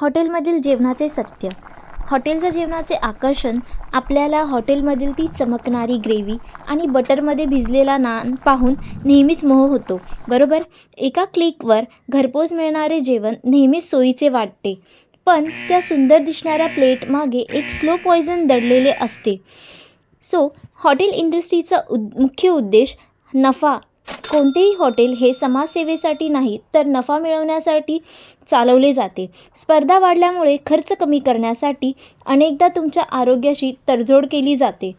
हॉटेलमधील जेवणाचे सत्य. हॉटेलच्या जेवणाचे आकर्षण आपल्याला हॉटेलमधील ती चमकणारी ग्रेव्ही आणि बटरमध्ये भिजलेला नान पाहून नेहमीच मोह होतो. बरोबर? एका क्लिकवर घरपोच मिळणारे जेवण नेहमीच सोयीचे वाटते. पण त्या सुंदर दिसणाऱ्या प्लेटमागे एक स्लो पॉयझन दडलेले असते. सो हॉटेल इंडस्ट्रीचा उद मुख्य उद्देश नफा कोणतेही हॉटेल हे समाजसेवेसाठी नाही तर नफा मिळवण्यासाठी चालवले जाते. स्पर्धा वाढल्यामुळे खर्च कमी करण्यासाठी अनेकदा तुमच्या आरोग्याशी तडजोड केली जाते.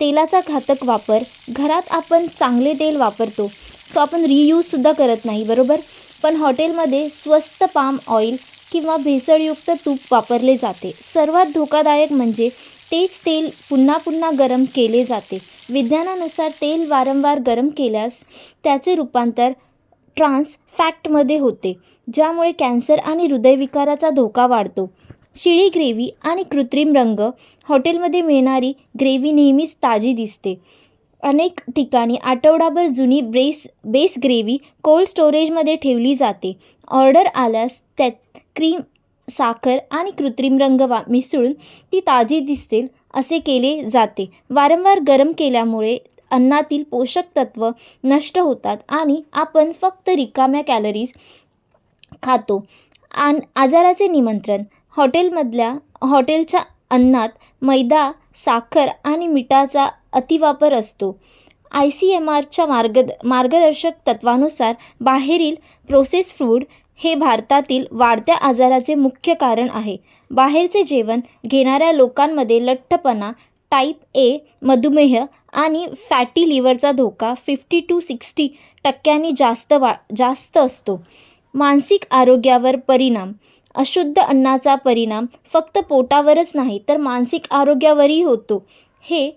तेलाचा घातक वापर घरात आपण चांगले तेल वापरतो सो आपण रियूजसुद्धा करत नाही बरोबर? पण हॉटेलमध्ये स्वस्त पाम ऑइल किंवा भेसळयुक्त तूप वापरले जाते. सर्वात धोकादायक म्हणजे तेच तेल पुन्हा पुन्हा गरम केले जाते. विज्ञानानुसार तेल वारंवार गरम केल्यास त्याचे रूपांतर ट्रान्स फॅटमध्ये होते ज्यामुळे कॅन्सर आणि हृदयविकाराचा धोका वाढतो. शिळी ग्रेव्ही आणि कृत्रिम रंग हॉटेलमध्ये मिळणारी ग्रेव्ही नेहमीच ताजी दिसते. अनेक ठिकाणी आठवडाभर जुनी ब्रेस बेस ग्रेव्ही कोल्ड स्टोरेजमध्ये ठेवली जाते. ऑर्डर आल्यास त्यात क्रीम साखर आणि कृत्रिम रंग वा मिसळून ती ताजी दिसेल. असे केले जाते. वारंवार गरम केल्यामुळे अन्नातील पोषक तत्व नष्ट होतात आणि आपण फक्त रिकाम्या कॅलरीज खातो. आन आजाराचे निमंत्रण. हॉटेलमधल्या हॉटेलच्या अन्नात मैदा साखर आणि मिठाचा अतिवापर असतो. आय सी एम आरच्या मार्ग मार्गदर्शक तत्वानुसार बाहेरील प्रोसेस फूड हे भारतातील वाढत्या आजाराचे मुख्य कारण आहे. बाहेरचे जेवण घेणाऱ्या लोकांमध्ये लठ्ठपणा टाईप ए मधुमेह आणि फॅटी लिव्हरचा धोका फिफ्टी टू सिक्स्टी टक्क्यांनी जास्त वा जास्त असतो. मानसिक आरोग्यावर परिणाम. अशुद्ध अन्नाचा परिणाम फक्त पोटावरच नाही तर मानसिक आरोग्यावरही होतो. हे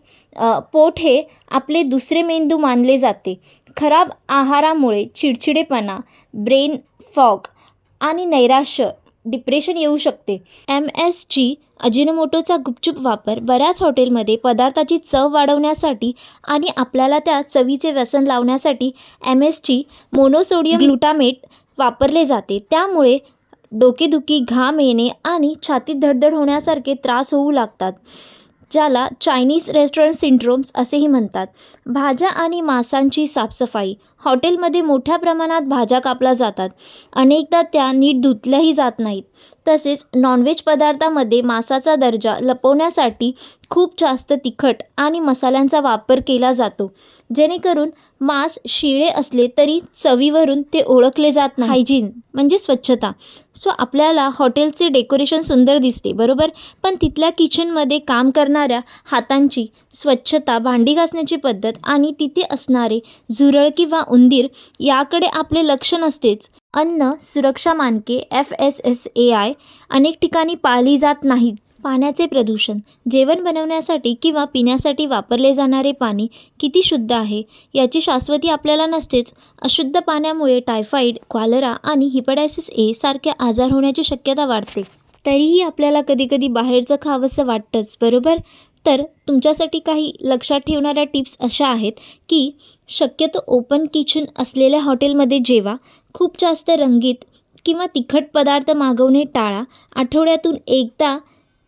पोट हे आपले दुसरे मेंदू मानले जाते. खराब आहारामुळे चिडचिडेपणा ब्रेन फॉग आणि नैराश्य डिप्रेशन येऊ शकते. एम एस जी अजिनोमोटोचा गुपचूप वापर बऱ्याच हॉटेलमध्ये पदार्थाची चव वाढवण्यासाठी आणि आपल्याला त्या चवीचे व्यसन लावण्यासाठी M S G monosodium glutamate वापरले जाते. त्यामुळे डोकेदुखी घाम येणे आणि छातीत धडधड होण्यासारखे त्रास होऊ लागतात. ज्याला चायनीज रेस्टॉरंट सिंड्रोम्स असेही म्हणतात. भाज्या आणि मांसांची साफसफाई. हॉटेलमध्ये मोठ्या प्रमाणात भाज्या कापल्या जातात. अनेकदा त्या नीट धुतल्याही जात नाहीत. तसेच नॉनव्हेज पदार्थामध्ये मांसाचा दर्जा लपवण्यासाठी खूप जास्त तिखट आणि मसाल्यांचा वापर केला जातो. जेणेकरून मांस शिळे असले तरी चवीवरून ते ओळखले जात नाही. हायजीन म्हणजे स्वच्छता. सो आपल्याला हॉटेलचे डेकोरेशन सुंदर दिसते बरोबर? पण तिथल्या किचनमध्ये काम करणार असणाऱ्या हातांची स्वच्छता भांडी घासण्याची पद्धत आणि तिथे असणारे झुरळ किंवा उंदीर याकडे आपले लक्ष नसतेच. अन्न सुरक्षा मानके F S S A I अनेक ठिकाणी पाळली जात नाहीत. पाण्याचे प्रदूषण जेवण बनवण्यासाठी किंवा पिण्यासाठी वापरले जाणारे पाणी किती शुद्ध आहे याची शाश्वती आपल्याला नसतेच. अशुद्ध पाण्यामुळे टायफॉईड क्वालरा आणि हिपडायसिस ए सारखे आजार होण्याची शक्यता वाढते. तरीही आपल्याला कधीकधी बाहेरचं खावंसं वाटतंच बरोबर? तर तुमच्यासाठी काही लक्षात ठेवणाऱ्या टिप्स अशा आहेत की शक्यतो ओपन किचन असलेल्या हॉटेलमध्ये जेवा खूप जास्त रंगीत किंवा तिखट पदार्थ मागवणे टाळा आठवड्यातून एकदा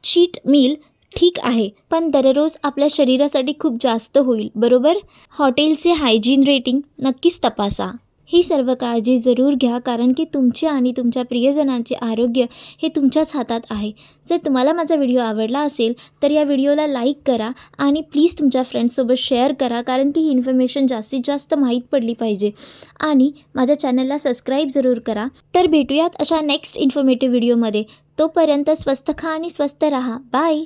चीट मील ठीक आहे पण दररोज आपल्या शरीरासाठी खूप जास्त होईल बरोबर? हॉटेलचे हायजीन रेटिंग नक्कीच तपासा. ही सर्व काळजी जरूर घ्या कारण की तुमचे आणि तुमच्या प्रियजनांचे आरोग्य हे तुमच्याच हातात आहे. जर तुम्हाला माझा व्हिडिओ आवडला असेल तर या व्हिडिओला लाईक करा आणि प्लीज तुमच्या फ्रेंड्ससोबत शेअर करा कारण की ही इन्फॉर्मेशन जास्तीत जास्त माहीत पडली पाहिजे. आणि माझ्या चॅनलला सबस्क्राईब जरूर करा. तर भेटूयात अशा नेक्स्ट इन्फॉर्मेटिव्ह व्हिडिओमध्ये. तोपर्यंत स्वस्त खा आणि स्वस्त राहा. बाय!